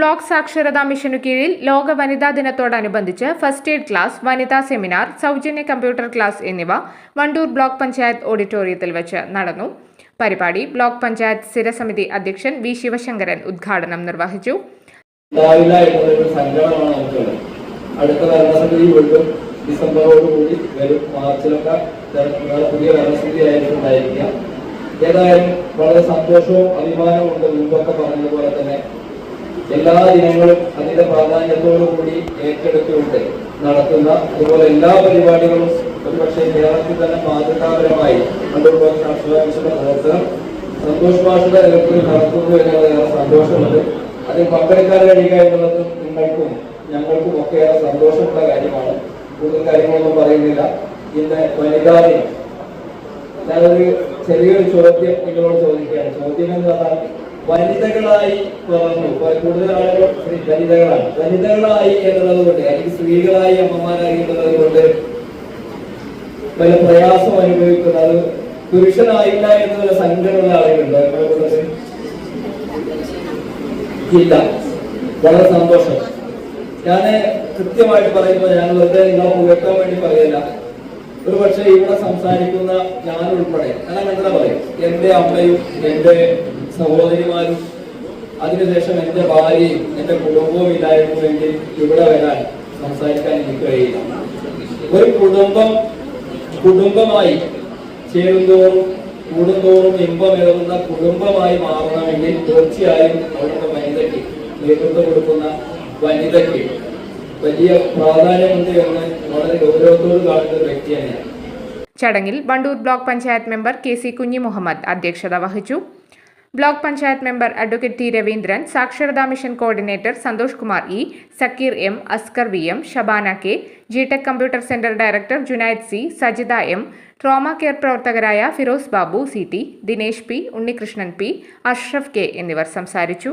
Block സാക്ഷരതാ മിഷനു കീഴിൽ ലോക വനിതാ ദിനത്തോടനുബന്ധിച്ച് ഫസ്റ്റ് എയ്ഡ് ക്ലാസ് വനിതാ സെമിനാർ സൗജന്യ കമ്പ്യൂട്ടർ ക്ലാസ് എന്നിവ വണ്ടൂർ ബ്ലോക്ക് പഞ്ചായത്ത് ഓഡിറ്റോറിയത്തിൽ വെച്ച് നടന്നു. പരിപാടി ബ്ലോക്ക് പഞ്ചായത്ത് സ്ഥിരസമിതി അധ്യക്ഷൻ വി ശിവശങ്കരൻ ഉദ്ഘാടനം നിർവഹിച്ചു. അടുത്ത ഏതായാലും വളരെ സന്തോഷവും അഭിമാനവും ഉണ്ട് മുമ്പൊക്കെ പറഞ്ഞതുപോലെ തന്നെ എല്ലാ ദിനങ്ങളും അതിന്റെ പ്രാധാന്യത്തോടു കൂടി ഏറ്റെടുത്തുകൊണ്ട് നടത്തുന്ന അതുപോലെ എല്ലാ പരിപാടികളും ഒരുപക്ഷെ കേരളത്തിൽ തന്നെ മാതൃകാപരമായി സന്തോഷ് ഭാഷയുടെ തലത്തിൽ നടത്തുന്നു എന്നുള്ളത് ഏറെ സന്തോഷമുണ്ട്. അതിൽ പങ്കെടുക്കാൻ കഴിയുക എന്നുള്ളത് നിങ്ങൾക്കും ഞങ്ങൾക്കും ഒക്കെ ഏറെ സന്തോഷമുള്ള കാര്യമാണ്. കൂടുതൽ കാര്യങ്ങളൊന്നും പറയുന്നില്ല. ഇന്ന് വനിതാ ദിനം. ഞാനൊരു ചെറിയൊരു ചോദ്യം നിങ്ങളോട് ചോദിക്കുകയാണ്. ചോദ്യം എന്ന് പറഞ്ഞാൽ വനിതകളായി കുറഞ്ഞു കൂടുതൽ ആളുകൾ വനിതകളാണ്. വനിതകളായി എന്നുള്ളത് കൊണ്ട് അല്ലെങ്കിൽ സ്ത്രീകളായി അമ്മമാരായി എന്നുള്ളത് കൊണ്ട് വല്ല പ്രയാസം അനുഭവിക്കുന്നത് പുരുഷനായില്ല എന്നുള്ള സങ്കടമുള്ള ആളുകളുണ്ട് ഇല്ല. വളരെ സന്തോഷം. ഞാൻ കൃത്യമായിട്ട് പറയുമ്പോൾ ഞാൻ വെറുതെ നിങ്ങളെ പുകഴ്ത്താൻ വേണ്ടി പറയല്ല ഒരു പക്ഷേ ഇവിടെ സംസാരിക്കുന്ന ഞാൻ ഉൾപ്പെടെ. ഞാൻ അങ്ങനെ പറയും. എന്റെ അമ്മയും എന്റെ സഹോദരിമാരും അതിനുശേഷം എന്റെ ഭാര്യയും എന്റെ കുടുംബവും ഇല്ലായിരുന്നുവെങ്കിൽ ഇവിടെ വരാൻ സംസാരിക്കാൻ എനിക്ക് കഴിയില്ല. ഒരു കുടുംബം കുടുംബമായി ചേരുന്തോറും കൂടുന്തോറും ഇമ്പമേറുന്ന കുടുംബമായി മാറണമെങ്കിൽ തീർച്ചയായും അവിടുത്തെ വനിതയ്ക്ക് നേതൃത്വം കൊടുക്കുന്ന വനിതയ്ക്ക് വലിയ പ്രാധാന്യമുണ്ട് എന്ന് വളരെ ഗൗരവത്തോട് കാണുന്ന ഒരു വ്യക്തി ചടങ്ങിൽ Wandoor block panchayat member K C Kunhi Muhammad അധ്യക്ഷത വഹിച്ചു. Block panchayat member advocate T Raveendran സാക്ഷരതാ mission coordinator Santhosh Kumar E Sakkeer M Askar V M Shabana K G tech computer centre director Junaid C Sajitha M trauma care പ്രവർത്തകരായ Firoz Babu C T Dinesh P Unnikrishnan P Ashraf K എന്നിവർ സംസാരിച്ചു.